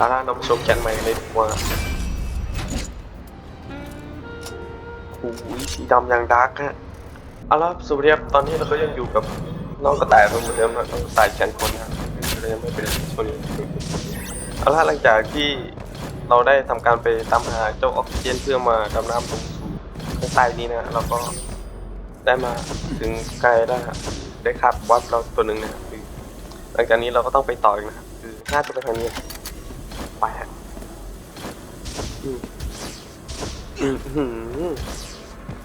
เอาล่ะเรามาชมแคนใหม่กันเลยดีกว่าโอ้ยสีดำอย่างดาร์กฮะเอาล่ะสวัสดีครับตอนนี้เราก็ยังอยู่กับน้องกระต่ายเหมือนเดิมนะน้องกระต่ายแคนคนนะเรายังไม่เป็นชนเอาล่ะหลังจากที่เราได้ทำการไปตามหาเจ้าออกซิเจนเพื่อมาดำน้ำลงสู่ข้างใต้นี้นะเราก็ได้มาถึงไกลแล้วนะได้ครับวัดเราตัวหนึ่งนะคือหลังจากนี้เราก็ต้องไปต่ออีกนะครับคือน่าจะไปทางนี้ ไปฮะอืมอืมอืม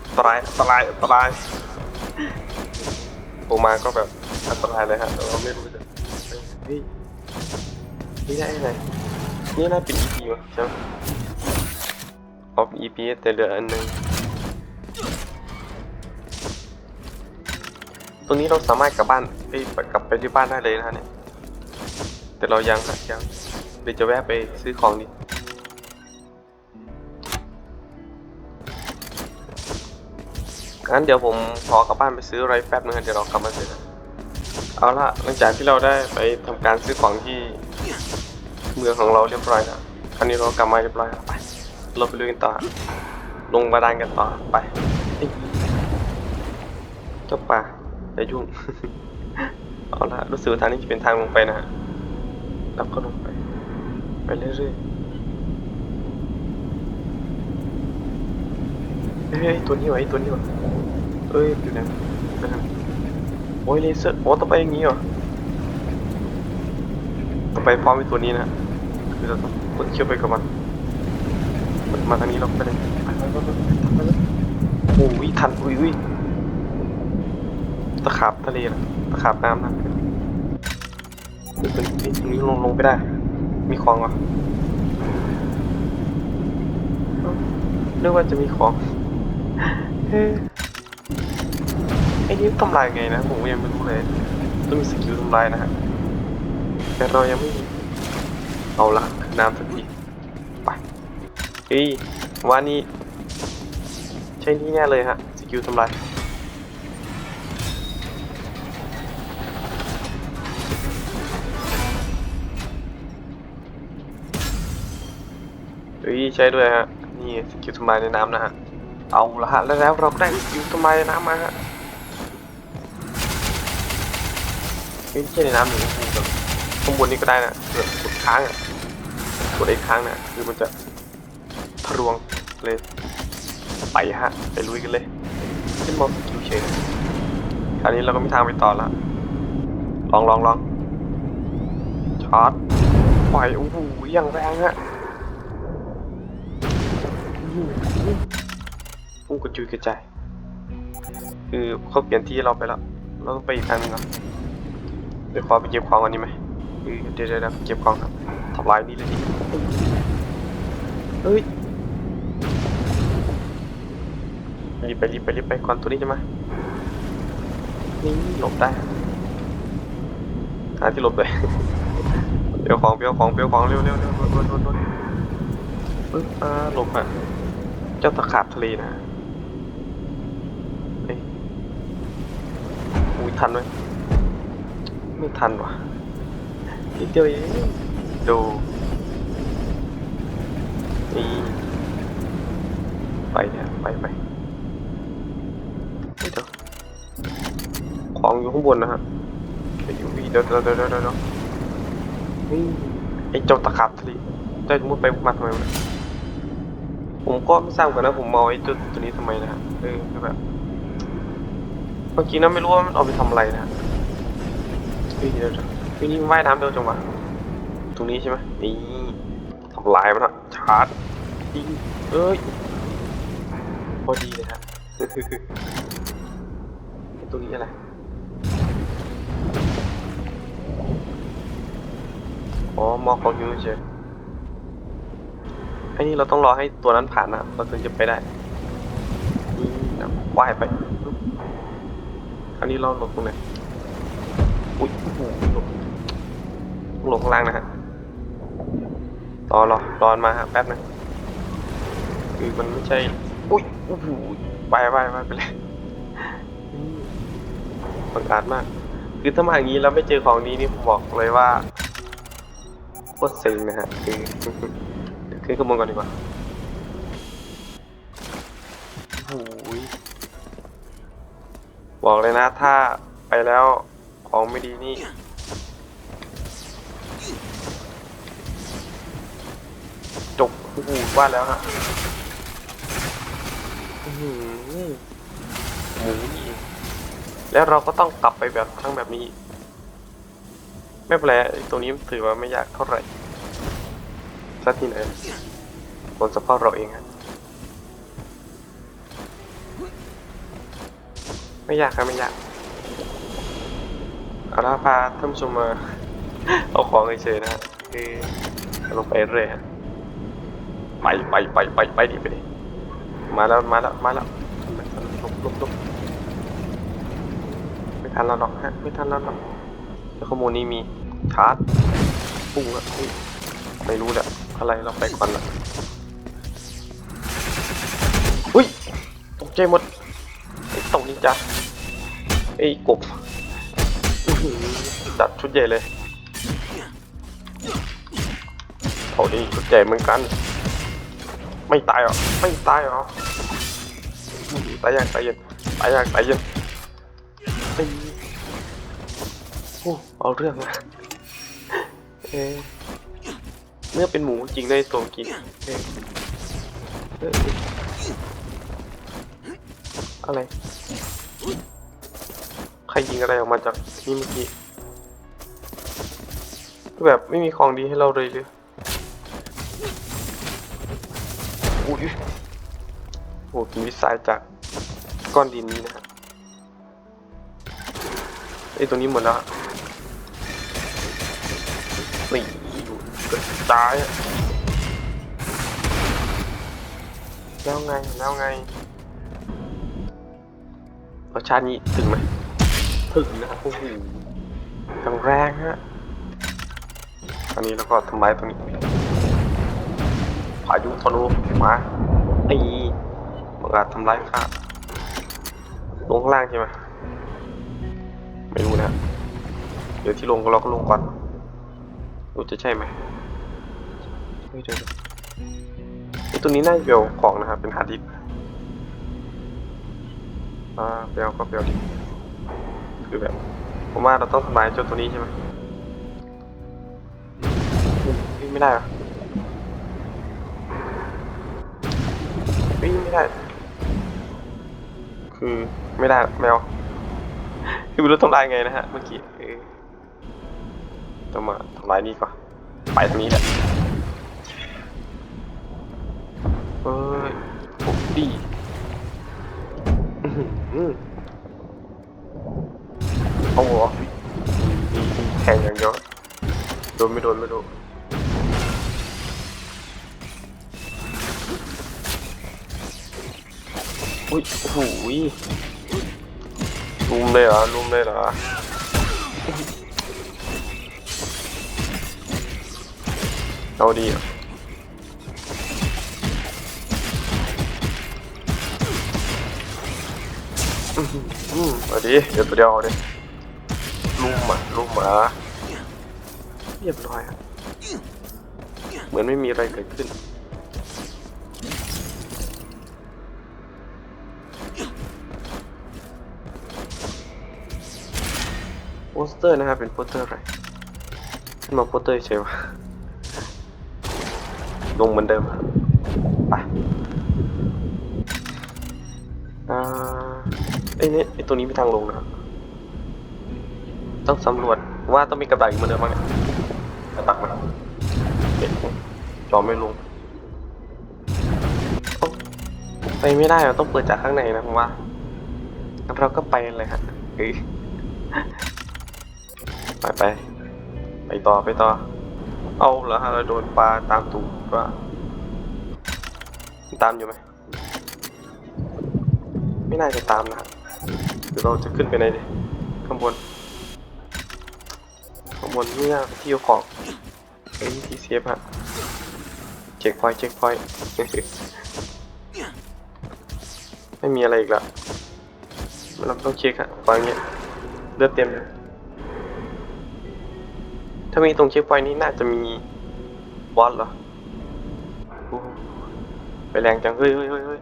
อันตรายอันตรายอันตรายโอมาก็แบบอันตรายเลยฮะแต่เราไม่รู้จะเฮ้ยนี่ได้ไงนี่น่าเป็น EP วะใช่ไหมออก EP แต่เหลืออันหนึงตรงนี้เราสามารถกลับบ้านไปกลับไปที่บ้านได้เลยนะฮะเนี่ยแต่เรายังฮะยัง เดี๋ยวจะแวะไปซื้อของดิงั้นเดี๋ยวผมขอกลับบ้านไปซื้ออะไรแป๊บนึงเดี๋ยวเรากลับมาซื้อกันเอาละหลังจากที่เราได้ไปทำการซื้อของที่เมืองของเราเรียบร้อยแล้วคราวนี้เรากลับมาเรียบร้อยแล้วไปเราไปลุยกันต่อ ลงบาดาลกันต่อไปเจ้าป่าอย่ายุ่ง เอาละรู้สึกทางนี้จะเป็นทางลงไปนะฮะแล้วก็ลงไป ไปเรื่อยๆเฮ้ยตัวนี้วะไอ้ตัวนี้วะเอ้ยอยู่ไหนไปทางโอ้ยเลเซอร์โอ้ต้องไปอย่างนี้เหรอต้องไปพร้อมไอ้ตัวนี้นะคือเราต้องกดเชื่อมไปกับมันมันมาทางนี้เราไปเลยไปไปไปไปเลยโอ้ยทันอุ้ยอุ้ยตะขาบทะเลนะตะขาบน้ำนะเฮ้ยตรงนี้ตรงนี้ลงลงไปได้ มีของวะนึกว่าจะมีของเฮ้ไอ้นี่ทำลายไงนะ ผมยังไม่รู้เลย ต้องมีสกิลทำลายนะฮะ แต่เรายังไม่มีเอาละน้ำสักทีไปเฮ้ยว่านี่ใช่นี่แน่เลยฮะ สกิลทำลาย เฮ้ยใช่ด้วยฮะ นี่สกิลทำลายในน้ำนะฮะ เอาละฮะ แล้วแล้วเราก็ได้สกิลทำลายในน้ำมาฮะไม่ใช่ในน้ำหรือข้างบนนี้ก็ได้นะเผื่อกดค้างอะกดไอ้ค้างน่ะคือมันจะทะลวงเลยไปฮะ ไปลุยกันเลยขึ้นมองสกิลเฉยคราวนี้เราก็มีทางไปต่อละลองลองลองชาร์จปล่อยโอ้โหอย่างแรงฮะ พุ่งกระจุยกระจายคือเขาเปลี่ยนที่เราไปแล้ว เราต้องไปอีกทางหนึงครับเดี๋ยวขอไปเก็บของก่อนนี้ไหมเออเดี๋ยวเดี๋ยวเดี๋ยวเก็บของครับทำลายนี่เลยดิเฮ้ยรีบไปรีบไปรีบไปก่อนตัวนี้จะมานี่หลบได้หาที่หลบเลยเปลวของเปลวของเปลวของเร็วเร็วเร็วโดนโดนโดนโดนปึ๊บอ่าหลบอะเจ้าตะขาบทะเลนะเอ้ยอุ้ยทันไหมไม่ทันว่ะนิดเดียวเองดูนี่ไปเนี่ยไปไปเฮ้ยเดี๋ยวของอยู่ข้างบนนะฮะเดี๋ยวอยู่เดี๋ยวเดี๋ยวเดี๋ยวเดี๋ยวเดี๋ยวนี่ไอ้เจ้าตะขาบทะเลเจ้าจะมุดไปมาทำไมวะ ผมก็ไม่ทราบเหมือนกันนะผมมองไอ้ตัวตัวนี้ทำไมนะฮะเออคือแบบเมื่อกี้นะไม่รู้ว่ามันเอาไปทำอะไรนะฮะเฮ้ยเดี๋ยวเดี๋ยวเฮ้ยนี่มันว่ายน้ำเร็วจังวะตรงนี้ใช่ไหมนี่ทำลายมันฮะชาร์จยิงเอ้ยพอดีเลยฮะไอตัวนี้อะไรอ๋อมอของยูเฉย ไอ้นี่เราต้องรอให้ตัวนั้นผ่านนะเราถึงจะไปได้นี่นะว่ายไปปึ๊บอันนี้เราหลบตรงไหนอุ้ยโอ้โหหลบหลบข้างล่างนะฮะรอรอรอนมาฮะแป๊บนึงคือมันไม่ใช่ อุ้ยโอ้โหไปไปไปไปเลยอืมบังอาจมาก คือถ้ามาอย่างนี้แล้วไม่เจอของนี้นี่ผมบอกเลยว่าโคตรเซ็งนะฮะคือ ขึ้นข้างบนก่อนดีกว่าโอ้ยบอกเลยนะถ้าไปแล้วของไม่ดีนี่จบโอ้โหว่าแล้วฮะอื้อหือหมูนี่เองแล้วเราก็ต้องกลับไปแบบครั้งแบบนี้อีกไม่เป็นไรไอ้ตัวนี้ถือว่าไม่ยากเท่าไหร่ สักที่ไหนบนสภาพเราเองฮะไม่ยากครับไม่ยากเอาละพาท่านผู้ชมมาเอาของเฉยๆนะฮะคือลงไปเรื่อยฮะไปไปไปไปไปดิไปดิมาแล้วมาแล้วมาแล้วลบลบลบไม่ทันแล้วหรอกฮะไม่ทันแล้วหรอกแล้วข้อมูลนี้มีชาร์จปุ้งอะไม่รู้แหละ อะไรเราไปก่อนละอุ้ยตกใจหมดไอ้ตกนี่จ้ะไอ้กบจัดชุดใหญ่เลยเอาดิชุดใหญ่เหมือนกัน ไม่ตายหรอไม่ตายหรอตายยังตายเย็นตายยังตายเย็นไอ้โอ้เอาเรื่องนะเอะ เนื้อเป็นหมูจริงได้ตัวกี้เอะไร ใครยิงอะไรออกมาจากนี่เมื่อกี้แบบไม่มีของดีให้เราเลยเลยอุ้ยโอ้กินวิสัยจากก้อนดินนี้นะไอ้ตรงนี้หมดแล้วอะนี่ อยู่กระจายอะแล้วไง แล้วไงรสชาตินี้ถึงไหมถึงนะโอ้โหทั้งแรงฮะอันนี้แล้วก็ทำไมตรงนี้พายุทะลุมาตีมันอาจทำร้ายข้าลงข้างล่างใช่ไหมไม่รู้นะ เดี๋ยวที่ลงเราก็ลงก่อน รู้จะใช่ไหมเฮ้ยเดี๋ยวไอตัวนี้น่าจะเบลของนะครับ เป็นฮาร์ดดิสก์อ่าเบลก็เบลดิคือแบบ ผมว่าเราต้องทำลายเจ้าตัวนี้ใช่ไหมวิ่งไม่ได้หรอวิ่งไม่ได้ คือไม่ได้แมว คือไม่รู้ทำลายไงนะฮะเมื่อกี้ เออต้องมาทำลายนี่ก่อนไปทางนี้แหละเอ้ยโอ้ดีอื้อหือเอาหัวมีมีแข่งอย่างเดียวโดนไม่โดนไม่รู้อุ้ยโอ้โหยลุมเลยเหรอลุมเลยเหรอ เอาดีอะอืมอืมเอาดีเดี๋ยวตัวเดียวเอาดิลุมอะลุมอะเรียบร้อยอะเหมือนไม่มีอะไรเกิดขึ้นโปสเตอร์นะครับเป็นโปสเตอร์อะไรขึ้นมาโปสเตอร์เฉยวะ ลงเหมือนเดิมครับไปอ่าไอ้นี่ไอ้ตัวนี้เป็นทางลงนะครับต้องสำรวจว่าต้องมีกระดักอีกเหมือนเดิมมั้งเนี่ยกระดักมันเห็นจอไม่ลงเอ้าไปไม่ได้เราต้องเปิดจากข้างในนะผมว่าเราก็ไปเลยฮะไปไปไปต่อไปต่อ เอาเหรอฮะเราโดนปลาตามตูดว่าตามอยู่ไหม ไม่น่าจะตามนะเดี๋ยวเราจะขึ้นไปไหนดิข้างบน ข้างบนนี่นะที่เอาของเอ้ยทีเซฟฮะเช็คพอยเช็คพอยไม่มีอะไรอีกล้วเราต้องเช็คฮะฟังเงี้ยเลือดเต็มเลย ถ้ามีตรงเช็คไฟนี้น่าจะมีบอสเหรอไปแรงจัง เฮ้ยเฮ้ยเฮ้ย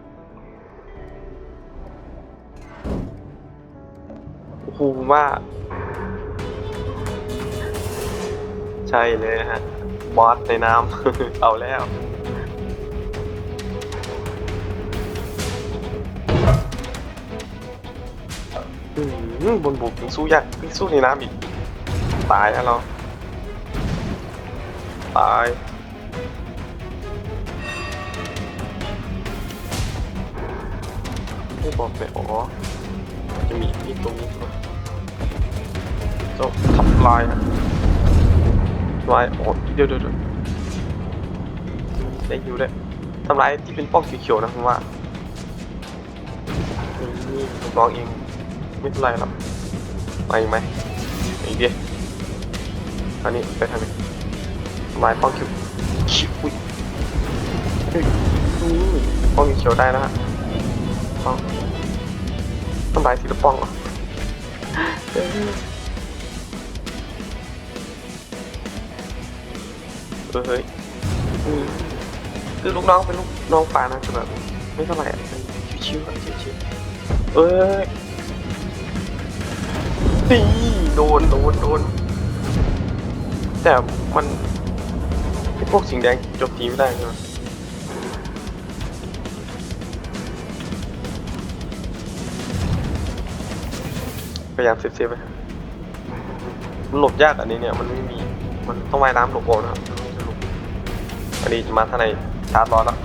โอ้โหว่าใช่เลยฮะ บอสในน้ำ เอาแล้วอืมบนบกยังสู้ยากยังสู้ในน้ำอีก ตายแล้วเรา ตายไม่บอกเลยอ๋อจะมีมีตรงนี้ด้วยเจ้าทำลายอะทำลายอ๋อเดี๋ยวเดี๋ยวเดี๋ยวได้อยู่เลยทำลายที่เป็นป้อมเขียวๆนะผมว่านี่ลูกองเองไม่เป็นไรหรอกไปอีกไหมอีกดิอันนี้ไปทางไหน ทำลายป้อมเขียวชิอุ้ยป้อมเขียวได้นะฮะป้อมทำลายทีละป้องเหรอเอ้ยเฮ้ยคือลูกน้องเป็นลูกน้องป่านะจะแบบไม่เท่าไหร่อะชิวๆอะชิวๆเอ้ยตีโดนโดนโดนแต่มัน ไอ้พวกสิงแดงจบตีไม่ได้ใช่ไหมพยายามเซฟๆไปมันหลบยากอันนี้เนี่ยมันไม่มี มันต้องว่ายน้ำหลบโอนะครับมันไม่ใช่หลบอันนี้มาท่างในชาร์จร้อแล้ว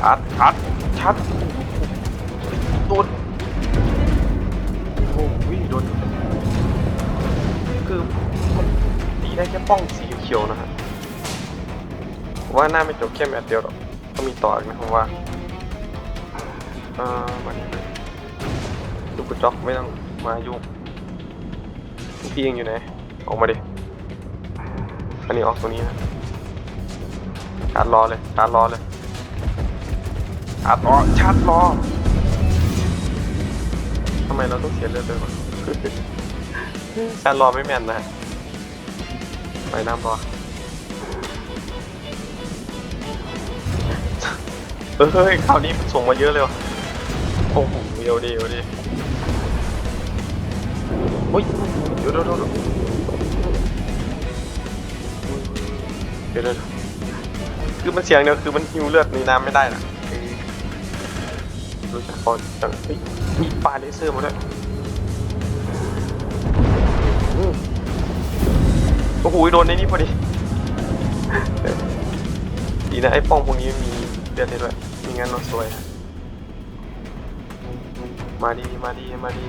ชาร์จชาร์จชาร์จโดนโอ้ยโดนคือมันตีได้แค่ป้องสีเขียวนะฮะ ผมว่าน่าไม่จบแค่แมตช์เดียวหรอกต้องมีต่ออีกนะผมว่าเอ่อมานี่เลยลูกกระจอกไม่ต้องมายุ่งพี่เองอยู่ไหน ออกมาดิ อันนี้ออกตรงนี้นะชาร์จรอเลย ชาร์จรอเลย ชาร์จรอ ชาร์จรอทำไมเราต้องเสียเลือดด้วยวะชาร์จรอไม่แม่นนะ ไปน้ำรอ เฮ้ยคราวนี้ส่งมาเยอะเลยว่ะโอ้โหเดียวดิเดียวดิโอ้ยเดี๋ยวเดี๋ยวเดี๋ยวเดี๋ยวเดี๋ยคือมันเสียงเดียวคือมันหิวเลือดในน้ำไม่ได้นะรู้จักก่อนจังเฮ้ยมีปลาเลเซอร์มาด้วยอืมโอ้โหโดนในนี้พอดีดีนะไอ้ป้องพวกนี้มีเลือดให้ด้วย ไมีงั้นเราสวย มาดีมาดีมาดี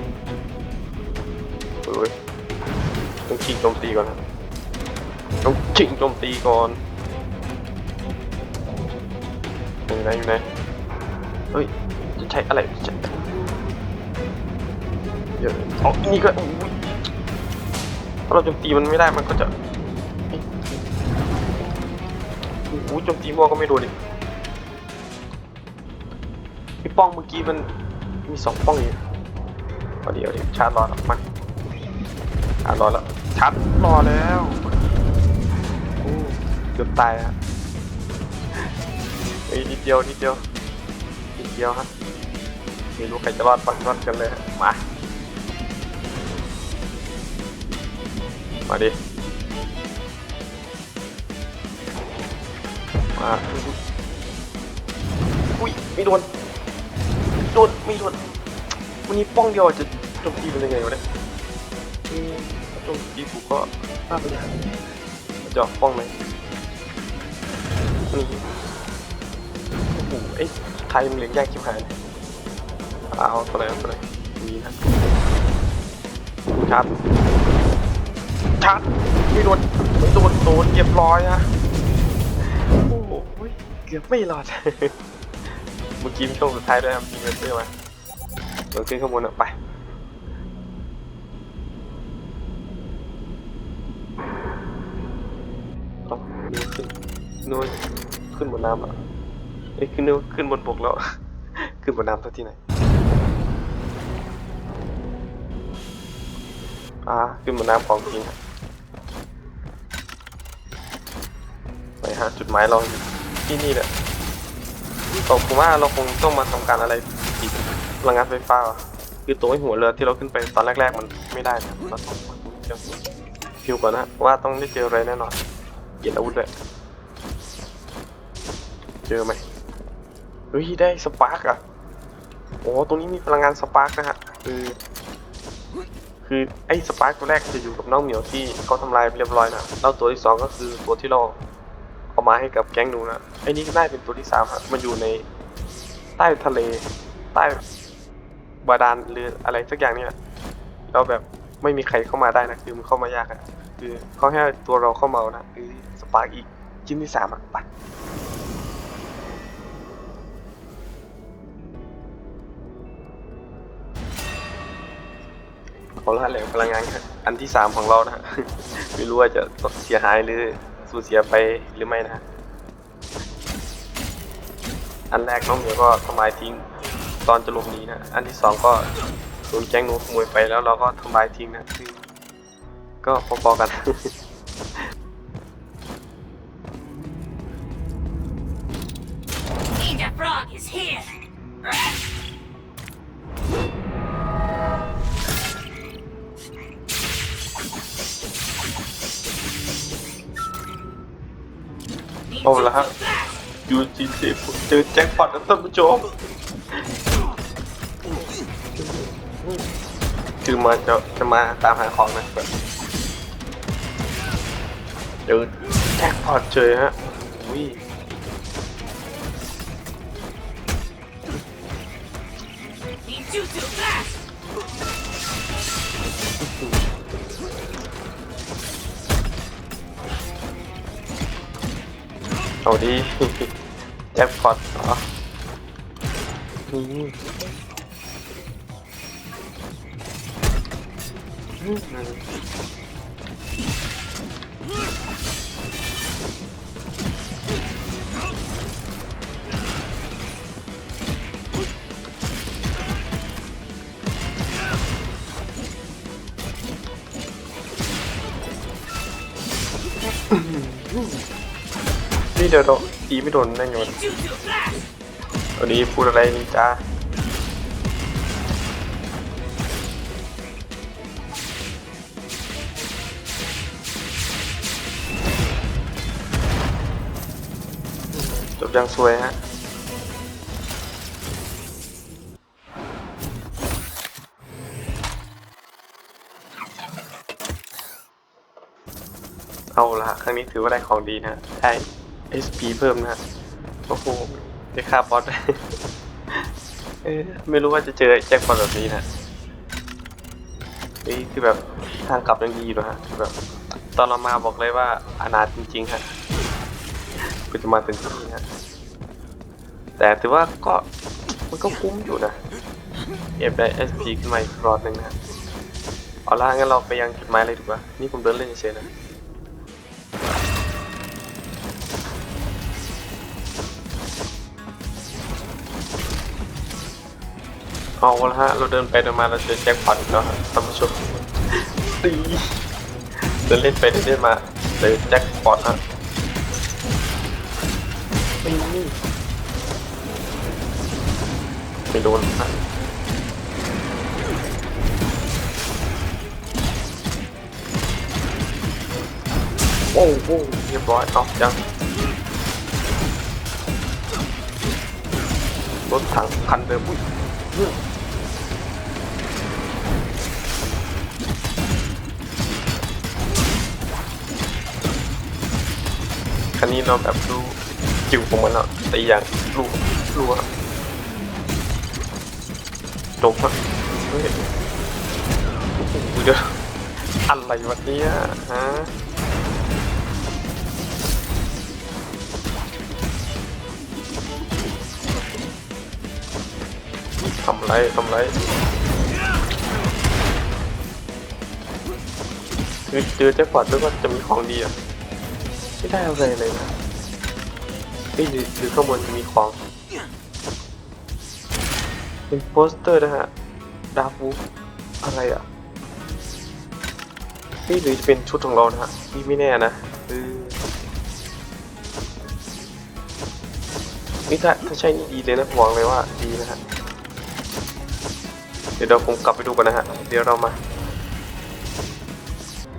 โอ้ยต้องชิงโจมตีก่อนต้องชิงโจมตีก่อนอยู่ไหนอยู่ไหนเฮ้ยจะใช้อะไรจะเดี๋ยวเอาอันนี่ก็โอ้ยถ้าเราโจมตีมันไม่ได้มันก็จะโอ้โหโจมตีมั่วก็ไม่โดนดิไอ้ ป้องเมื่อกี้มันมีสองป้องอยู่เอาเดี๋ยวเดี๋ยวชาร์จรอแล้วมันชาร์จรอแล้วชาร์จรอแล้วโอ้เกือบตายฮะเฮ้ยนิดเดียวนิดเดียวนิดเดียวฮะไม่รู้ใครจะรอดปังรอดกันเลยฮะมามาดิมาอุ้ยไม่โดนไม่ โดนไม่โดนวันนี้ป้องเดียวจะโจมตีเป็นยังไงวะเนี่ยโจมตีถูกก็พลาดไปอย่างจะอกป้องไหมอืมโอ้โหไอ้ไทยมันเลี้ยงยากชิบหายเอาตัวไหนเอาตัวไหนมีนะชาร์จชาร์จไม่โดนไม่โดนโดนเรียบร้อยอะโอ้โหเกือบไม่รอด มื่อกี้มีช่วงสุดท้ายด้วยครับมีเงินซื้อมาเราขึ้นข้างบนอะไปต้องนู่นขึ้นนู่นขึ้นบนน้ำอะเอ้ยขึ้นนู่นขึ้นบนบกแล้ว ขึ้นบนน้ำที่ไหนอ่าขึ้นบนน้ำของจริงอะฮะจุดหมายเราอยู่ที่นี่แหละ ผมผมว่าเราคงต้องมาทำการอะไรอีกพลังงานไฟฟ้า คือตัวไอหัวเรือที่เราขึ้นไปตอนแรก ๆ มันไม่ได้นะเราต้องเดี๋ยวฮิวก่อนนะว่าต้องได้เจออะไรแน่นอนเปลี่ยนอาวุธด้วยเจอไหมเฮ้ยได้สปาร์กอะโอ้ตรงนี้มีพลังงานสปาร์กนะฮะคือคือไอ้สปาร์กตัวแรกจะอยู่กับน้องเหมียวที่เขาทำลายเรียบร้อยนะแล้วตัวที่สองก็คือตัวที่เรา มาให้กับแก๊งหนูนะไอ้นี่ก็น่าเป็นตัวที่สามครับมันอยู่ในใต้ทะเล ใต้บาดาลหรืออะไรสักอย่างนี่แหละแล้วแบบไม่มีใครเข้ามาได้นะคือมันเข้ามายากอะคือเขาแค่ตัวเราเข้ามานะคือสปาร์กอีกชิ้นที่สามอะไปเอาละแหล่งพลังงานอันที่สามของเรานะฮะไม่รู้ว่าจะเสียหายหรือ สูญเสียไปหรือไม่นะ อันแรกน้องเหมียวก็ทำลายทิ้งตอนจะหลบหนีนะ อันที่สองก็โดนแก๊งหนูขโมยไปแล้วเราก็ทำลายทิ้งนะคือก็พอๆกัน เอาละครับยูจีซีเจอแจ็คพอตแล้วท่านผู้ชมคือมาจะจะมาตามหาของนะแบบเจอแจ็คพอตเจอฮะอุ้ย Ninjutsu Blast! เอาดีแจ็คพอตเหรอ อืมอืมนี่เดี๋ยวเราตีไม่โดนได้ไงวะ Ninjutsu Blast! วันนี้พูดอะไรนี่จ้าจบยังสวยฮะเอาละครั้งนี้ถือว่าได้ของดีนะได้ SP เพิ่มนะโอ้โหได้ค่าบอสเอ๊ะไม่รู้ว่าจะเจอแจ็คพอตแบบนี้นะนี่คือแบบทางกลับยังดีอยู่นะฮะคือแบบตอนเรามาบอกเลยว่าอนาถจริงๆฮะก็จะมาถึงที่นี่ฮะแต่ถือว่าก็มันก็คุ้มอยู่นะเก็บได้ SP ขึ้นมาอีกรอดหนึ่งนะเอาล่ะงั้นเราไปยังจุดหมายเลยดีกว่านี่ผมเดินเล่นเฉยๆนะ เอาละฮะ เราเดินไปเดินมาเราเจอแจ็คพอตอีกแล้วฮะท่านผู้ชมตีเดินเล่นไปเดินเล่นมาเจอแจ็คพอตฮะตีไม่โดนฮะโอ้โหเรียบร้อยเอายังรถถังคันเดิมอุ้ย เราแบบดูจิ๋วของมันอะแต่อย่างรัวรัวจบอะเฮ้ยโอ้โหเดี๋ยวอะไรวะเนี่ยฮะทำไรทำไรคือเจอแจ็คพอตแล้วก็จะมีของดีอะ ไม่ได้อะไรเลยนะเฮ้ยหรือหรือข้างบนจะมีของ เป็นโปสเตอร์นะฮะ ดาฟูอะไรอะนี่หรือจะเป็นชุดของเรานะฮะนี่ไม่แน่นะคือนี่ถ้าถ้าใช่นี่ดีเลยนะผมบอกเลยว่าดีนะฮะ เดี๋ยวเราผมกลับไปดูกันนะฮะ เดี๋ยวเรามา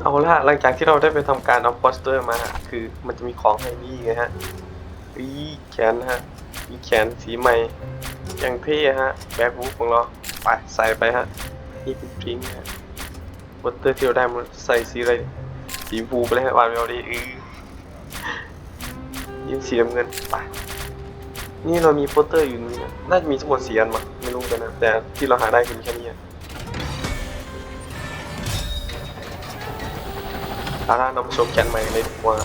เอาละหลังจากที่เราได้ไปทำการเอาโปสเตอร์มา คือมันจะมีของให้นี่ไงฮะอีแขนนะฮะมีแขนสีใหม่อย่างเท่ฮะแบ็คบุ๊กของเราไปใส่ไปฮะนี่เป็นพริ้งฮะโปสเตอร์ที่เราได้มันใส่สีอะไรสีชมพูไปเลยฮะวานเราดีอือยิงสีน้ำเงินไปนี่เรามีโปสเตอร์อยู่นี่น่าจะมีทั้งหมดสี่อันมั้งไม่รู้กันนะแต่ที่เราหาได้คือแค่นี้ อะเอาล่ะเรามาชมแกนใหม่เลยดีกว่า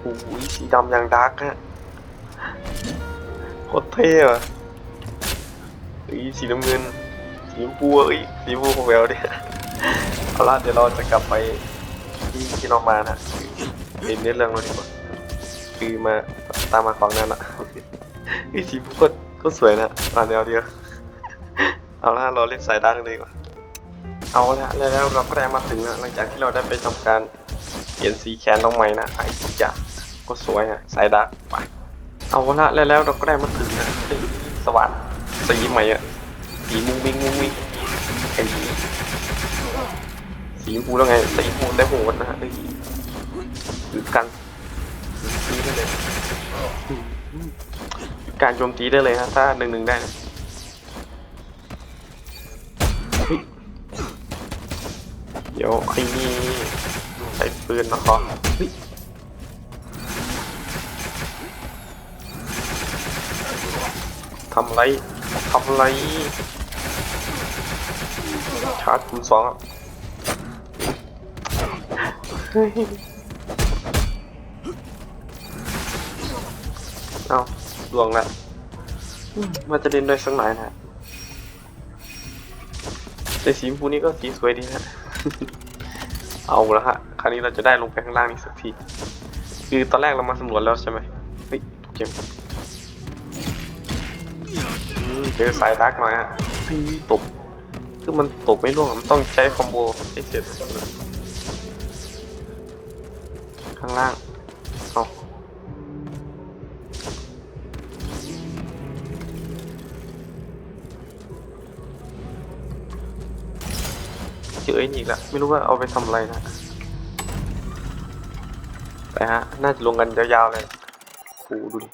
โอ้ยสีดำอย่างดาร์กฮะโคตรเท่อะเอ้ยสีน้ำเงิน สีชมพูเอ้ยสีชมพูของแววเนี่ยเอาล่ะเดี๋ยวเราจะกลับไปที่ที่เรามานะเรียนเรื่องเราดีกว่าคือมาตามมาของนั่นอะอีสีพูดก็สวยนะมาแนวเดียวเอาละเราเล่นสายดังเลยดีกว่า เอาละแล้วเราก็ได้มาถึงแล้วหลังจากที่เราได้ไปทำการเปลี่ยนสีแขนลงใหม่นะไอ้จ้ะก็สวยอะสายดักไปเอาละแล้วเราก็ได้มาถึงนะสวัสดสีใหม่อะสีมุ้งมิ้งมุ้งมิ้งไอ้สีสีมพูแล้วไงสีมพูได้โหดนะฮะไอ้คือกันตีได้เลยการโจมตีได้เลยนะถ้าหนึ่งหนึ่งได้นะเฮ้ย เดี๋ยวไอ้นี่ใส่ปืนนะครับเฮ้ยทำไรทำไรชาร์จคูณสองอะเฮ้ยเอาดวงละอืมมันจะเล่นด้วยสักหน่อยนะฮะแต่สีชมพูนี่ก็สีสวยดีนะ เอาละฮะ คราวนี้เราจะได้ลงไปข้างล่างนี่สักที คือตอนแรกเรามาสำรวจแล้วใช่ไหมเฮ้ยถูกเกมเจอสายดักมาฮะเฮ้ยตบ คือมันตบไม่ร่วงมันต้องใช้คอมโบให้เสร็จข้างล่าง เจอไอ้นี่อีกแล้วไม่รู้ว่าเอาไปทำอะไรนะไปฮะ น่าจะลงกันยาวๆเลยโอ้ดูดิ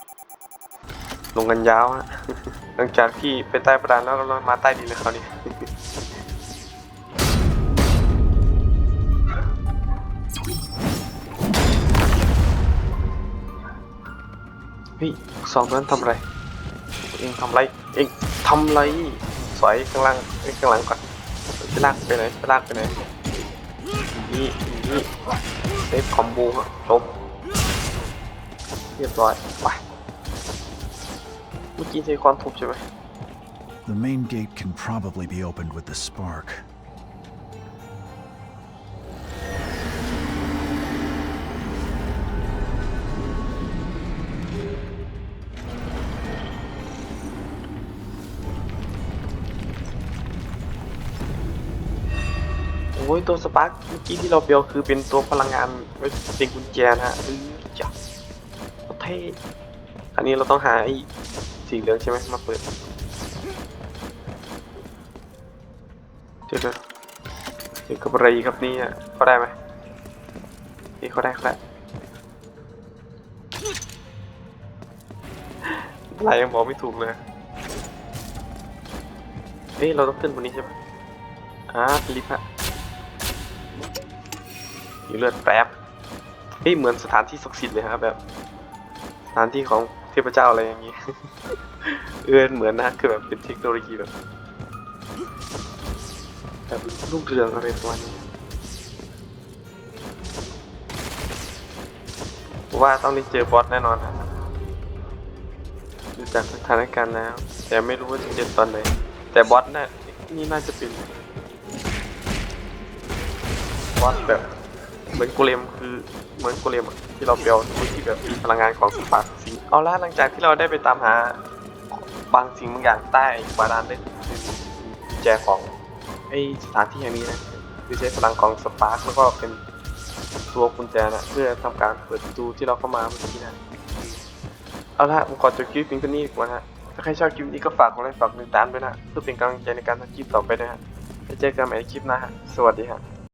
ลงกันยาวฮะหลังจากที่ไปใต้ประดานแล้วเรามาใต้ดินเลยคราวนี้เฮ้ยสองนั้นทำไร เองทำไร เองทำไรสอยข้างล่างเอ้ยข้างหลังก่อน ไปลากไปไหนไปลากไปไหนนี่นี่เซฟคอมโบอะจบเรียบร้อยไปเมื่อกี้ใช้คอนทุบใช่ไหม The main gate can probably be opened with the spark. อ้ยตัวสปาร์คเมื่อกี้ที่เราเปียวคือเป็นตัวพลังงานไว้เป็นกุญแจนะฮะอื้อจ้ะเท่อันนี้เราต้องหาไอ้สีเหลืองใช่ไหมมาเปิดเดี๋ยวเดี๋ยวเดี๋ยวกับอะไรครับนี่อะเขาได้ไหมนี่เขาได้เขาได้อะไรยังบอกไม่ถูกเลยเอ้ยเราต้องขึ้นบนนี้ใช่ไหมอ่าลิฟต์ฮะ มีเลือดแป๊บเฮ้ยเหมือนสถานที่ศักดิ์สิทธิ์เลยครับแบบสถานที่ของเทพเจ้าอะไรอย่างงี้เออเหมือนนะคือแบบเป็นเทคโนโลยีแบบแบบลูกเรืองอะไรประมาณนี้ว่าต้องได้เจอบอสแน่นอนนะดูจากสถานการณ์แล้ว แต่ไม่รู้ว่าจะเจอตอนไหน แต่บอสน่ะนี่น่าจะเป็นบอสแบบ เหมือนโกเลมคือเหมือนโกเลมที่เราเปลวที่แบบมีพลังงานของสปาร์คสิงเอาละหลังจากที่เราได้ไปตามหาบางสิ่งบางอย่างใต้บาดาลได้คือกุญแจของไอสถานที่แห่งนี้นะคือใช้พลังของสปาร์คแล้วก็เป็นตัวกุญแจนะเพื่อทำการเปิดประตูที่เราเข้ามาเมื่อกี้นะเอาละผมขอจบคลิปเพียงเท่านี้ก่อนฮะถ้าใครชอบคลิปนี้ก็ฝากกดไลค์ฝากติดตามด้วยนะเพื่อเป็นกำลังใจในการทำคลิปต่อไปนะฮะไว้เจอกันใหม่ในคลิปหน้าฮะสวัสดีฮะ